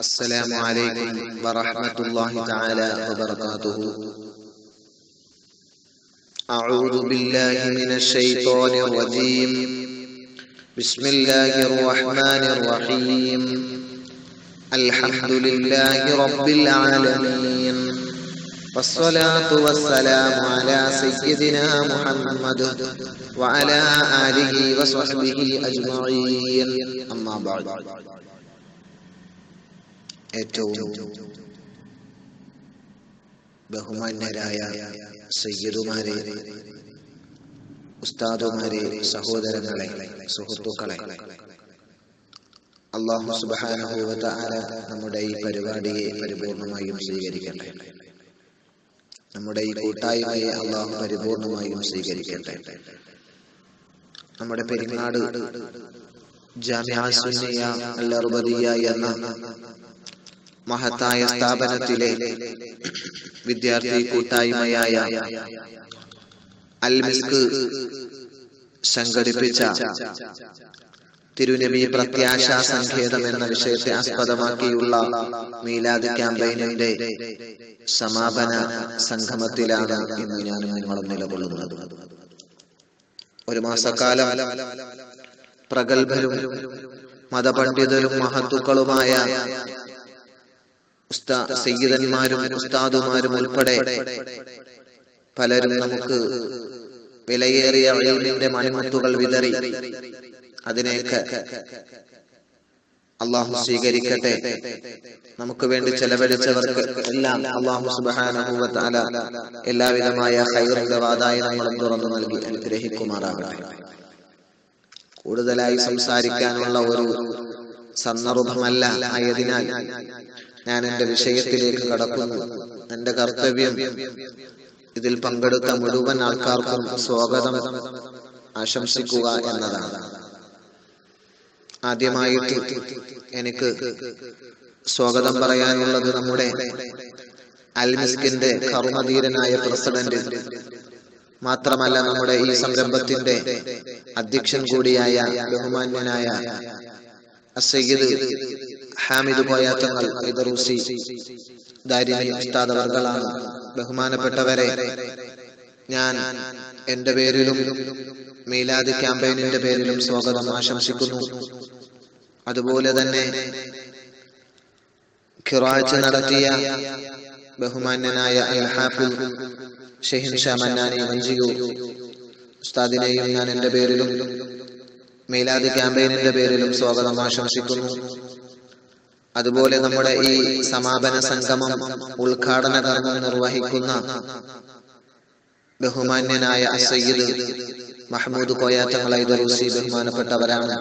السلام عليكم ورحمة الله تعالى وبركاته. أعوذ بالله من الشيطان الرجيم. بسم الله الرحمن الرحيم. الحمد لله رب العالمين. والصلاة والسلام على سيدنا محمد وعلى آله وصحبه أجمعين. أما بعد. ഏറ്റവും ബഹുമാന്യരായ സയ്യിദുമാരെ ഉസ്താദുമാരെ സഹോദരങ്ങളെ സുഹൃത്തുക്കളെ അള്ളാഹു സുബാനുഭവത്ത ആര നമ്മുടെ ഈ പരിപാടിയെ പരിപൂർണമായും സ്വീകരിക്കട്ടെ. നമ്മുടെ ഈ കൂട്ടായ്മയെ അള്ളാഹു പരിപൂർണമായും സ്വീകരിക്കട്ടെ. നമ്മുടെ പെരിങ്ങാട് ജാമ്യ എന്ന മഹത്തായ സ്ഥാപനത്തിലെ വിദ്യാർത്ഥി കൂട്ടായ്മയായ അൽമിസ്ക് സംഘടിപ്പിച്ച തിരുനബി പ്രത്യാശ സങ്കേതം എന്ന വിഷയത്തെ ആസ്പദമാക്കിയുള്ള മീലാദ് ക്യാമ്പയിനിന്റെ സമാപന സംഗമത്തിലാണ് ഇന്ന് ഞാൻ നിങ്ങളും നിലകൊള്ളുന്നത്. ഒരു മാസക്കാലം പ്രഗത്ഭരും മതപണ്ഡിതരും മഹത്തുക്കളുമായ സയ്യിദന്മാരും ഉസ്താദുമാരും ഉൾപ്പെടെ പലരും നമുക്ക് വിലയേറിയ അയലിന്റെ മണിമുത്തുകൾ വിതറി. അതിനെയൊക്കെ അള്ളാഹു സ്വീകരിക്കട്ടെ. നമുക്ക് വേണ്ടി ചെലവഴിച്ചവർക്ക് എല്ലാം അള്ളാഹു സുബാനുഭവത്താല എല്ലാവിധമായ ഹൈറിന്റെ നമ്മൾ തുറന്നു നൽകി അനുഗ്രഹിക്കുമാറാകട്ടെ. കൂടുതലായി സംസാരിക്കാനുള്ള ഒരു സന്ദർഭമല്ല ആയതിനാൽ ഞാൻ എന്റെ വിഷയത്തിലേക്ക് കടക്കുന്നു. എന്റെ കർത്തവ്യം ഇതിൽ പങ്കെടുത്ത മുഴുവൻ ആൾക്കാർക്കും സ്വാഗതം ആശംസിക്കുക എന്നതാണ്. ആദ്യമായിട്ട് എനിക്ക് സ്വാഗതം പറയാനുള്ളത് നമ്മുടെ അൽമിസ്കിന്റെ കർമ്മധീരനായ പ്രസിഡന്റ്. മാത്രമല്ല നമ്മുടെ ഈ സംരംഭത്തിന്റെ അധ്യക്ഷൻ കൂടിയായ ബഹുമാന്യനായ അസയ്യിദ് ഹാമിദ് തങ്ങൾ ഇദറൂസി ദാരിമി ഉസ്താദ് അവർകളാണ് ബഹുമാനപ്പെട്ടവരെ ഞാൻ എന്റെ പേരിലും മീലാദ് ക്യാമ്പയിനിന്റെ പേരിലും സ്വാഗതം ആശംസിക്കുന്നു. അതുപോലെ തന്നെ ഖിറാജ് നടത്തിയ ബഹുമാന്യനായ അൽ ഹാഫിൽ ഷെഹിൻ ഷാ മന്നാനി വഞ്ചിയു ഉസ്താദിനെയും ഞാൻ എന്റെ പേരിലും മീലാദ് ക്യാമ്പയിനിന്റെ പേരിലും സ്വാഗതം ആശംസിക്കുന്നു. അതുപോലെ നമ്മുടെ ഈ സമാപന സംഗമം ഉദ്ഘാടന കർമ്മം നിർവഹിക്കുന്ന ബഹുമാന്യനായ സയ്യിദ് മഹമ്മൂദ് കോയാറ്റങ്ങളായി ബഹുമാനപ്പെട്ടവരാണ്.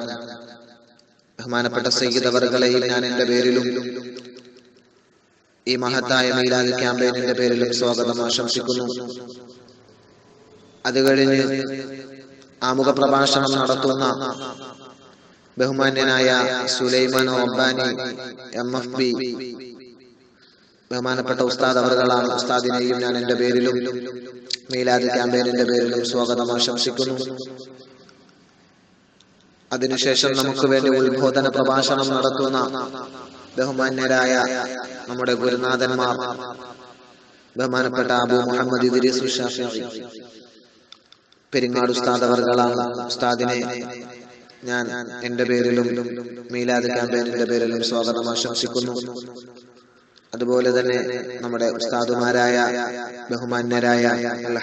ബഹുമാനപ്പെട്ട സയ്യിദ് അവർകളെയും ഞാൻ എന്റെ പേരിലും ഈ മഹത്തായ മൈലാദ് ക്യാമ്പയിനിന്റെ പേരിലും സ്വാഗതം ആശംസിക്കുന്നു. അത് കഴിഞ്ഞ് ആമുഖ പ്രഭാഷണം നടത്തുന്ന ബഹുമാന്യനായ Sulaiman Rabbani M F B ബഹുമാനപ്പെട്ട ഉസ്താദ് അവറുകളാണ് ഉസ്താദിനെയും ഞാൻ എന്റെ പേരിലും മീലാദ് ക്യാമ്പയിനിന്റെ പേരിലും സ്വാഗതം ആശംസിക്കുന്നു. അതിനുശേഷം നമുക്ക് വേണ്ടി ഉത്ബോധന പ്രഭാഷണം നടത്തുന്ന ബഹുമാന്യരായ നമ്മുടെ ഗുരുനാഥന്മാർ ബഹുമാനപ്പെട്ട അബു മുഹമ്മദ് ഇദ്രീസ് പെരിങ്ങാട് ഉസ്താദ് അവറുകളാണ് ഉസ്താദിനെ ഞാൻ എന്റെ പേരിലും മീലാദ് ക്യാമ്പയിനിന്റെ പേരിലും സ്വാഗതം ആശംസിക്കുന്നു. അതുപോലെ തന്നെ നമ്മുടെ ഉസ്താദുമാരായ ബഹുമാന്യരായ അൽ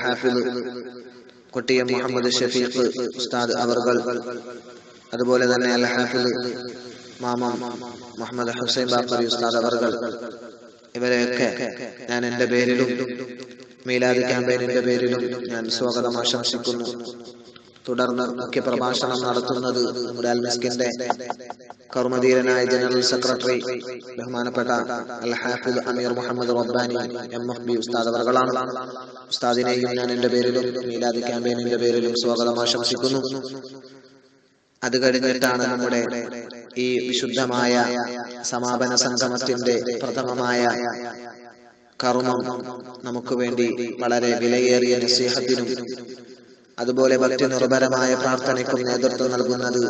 മുഹമ്മദ് ഷഫീഖ് ഉസ്താദ് അവർകൾ അതുപോലെ തന്നെ അൽ മാമം മുഹമ്മദ് ഹുസൈൻ ബാക്കറി ഉസ്താദ് അവർകൾ ഇവരെയൊക്കെ ഞാൻ എന്റെ പേരിലും മീലാദ് ക്യാമ്പയിനിന്റെ പേരിലും ഞാൻ സ്വാഗതം ആശംസിക്കുന്നു. തുടർന്ന് മുഖ്യ പ്രഭാഷണം നടത്തുന്നത് നമ്മുടെ അൽമിസ്കിന്റെ കർമ്മധീരനായ ജനറൽ സെക്രട്ടറി ബഹുമാനപ്പെട്ട അൽ ഹാഫിദ് Ameer Muhammad Rabbani M F B ഉസ്താദ് അവർകളാണ് ഉസ്താദിനെയും ഞാൻ എന്റെ പേരിലും മീലാദ് ക്യാമ്പയിനിന്റെ പേരിലും സ്വാഗതം ആശംസിക്കുന്നു. അത് കഴിഞ്ഞിട്ടാണ് നമ്മുടെ ഈ വിശുദ്ധമായ സമാപന സംഗമത്തിന്റെ പ്രഥമമായ കർമ്മം നമുക്ക് വേണ്ടി വളരെ വിലയേറിയ നസീഹത്തിനും അതുപോലെ ഭക്തി നിർഭരമായ പ്രാർത്ഥനയ്ക്കും നേതൃത്വം നൽകുന്നത്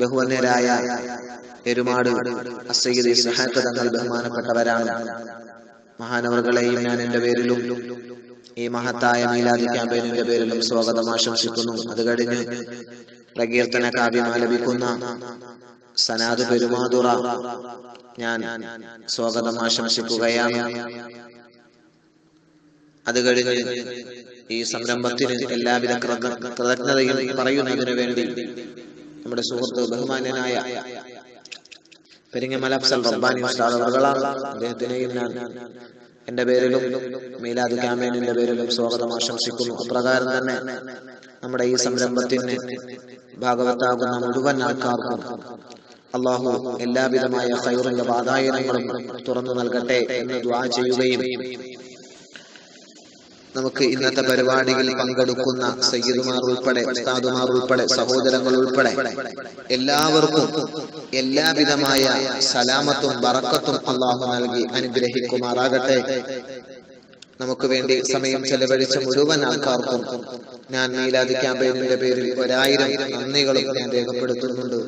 ബഹുവന്യരായ ഇസ്ഹാഖ് തങ്ങൾ ബഹുമാനപ്പെട്ടവരാണ്. മഹാനവറുകളെയും ഞാൻ എന്റെ പേരിലും ഈ മഹത്തായ മീലാദി ക്യാമ്പയിനിന്റെ പേരിലും സ്വാഗതം ആശംസിക്കുന്നു. അത് കഴിഞ്ഞ് പ്രകീർത്തന കാവ്യം ആലപിക്കുന്ന സനാദ് പെരുമാതുറ ഞാൻ സ്വാഗതം ആശംസിക്കുകയാണ്. അത് കഴിഞ്ഞ് ഈ സംരംഭത്തിന് എല്ലാവിധ കൃത- കൃതജ്ഞതയും പറയുന്നതിന് വേണ്ടി നമ്മുടെ സുഹൃത്ത് ബഹുമാന്യനായ പെരിങ്ങമല അഫ്സൽ റബ്ബാനി ഉസ്താദ് അവർകളാണ് അദ്ദേഹത്തിനെയും ഞാൻ എന്റെ പേരിലും മീലാദ് ക്യാമ്പയിനിന്റെ പേരിലും സ്വാഗതം ആശംസിക്കുന്നു. അപ്രകാരം തന്നെ നമ്മുടെ ഈ സംരംഭത്തിന് ഭാഗവത്താകുന്ന മുഴുവൻ ആൾക്കാർക്കും അള്ളാഹു എല്ലാവിധമായ ഖൈറിന്റെ വാതായനങ്ങളും തുറന്നു നൽകട്ടെ എന്ന് ദ്വാ ചെയ്യുകയും നമുക്ക് ഇന്നത്തെ പരിപാടിയിൽ പങ്കെടുക്കുന്ന സയ്യിദുമാർ ഉൾപ്പെടെ ഉസ്താദുമാർ ഉൾപ്പെടെ സഹോദരങ്ങൾ ഉൾപ്പെടെ എല്ലാവർക്കും എല്ലാവിധമായ സലാമത്തും ബറക്കത്തും അള്ളാഹു നൽകി അനുഗ്രഹിക്കുമാറാകട്ടെ. നമുക്ക് വേണ്ടി സമയം ചെലവഴിച്ച മുഴുവൻ ആൾക്കാർക്കും ഞാൻ നീലാദി ക്യാമ്പയിനിന്റെ പേരിൽ ഒരായിരം നന്ദികളും ഞാൻ രേഖപ്പെടുത്തുന്നുണ്ട്.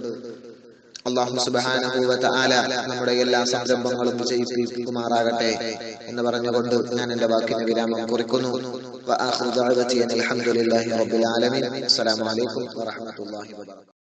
അള്ളാഹു സുബാനുഭൂവത്ത് ആല നമ്മുടെ എല്ലാ സംരംഭങ്ങളും വിജയിപ്പിക്കുമാറാകട്ടെ എന്ന് പറഞ്ഞുകൊണ്ട് ഞാൻ എന്റെ വാക്കിന് വിരാമം കുറിക്കുന്നു. അസ്സലാമു അലൈക്കും വറഹ്മത്തുള്ളാഹി വബറകാതുഹു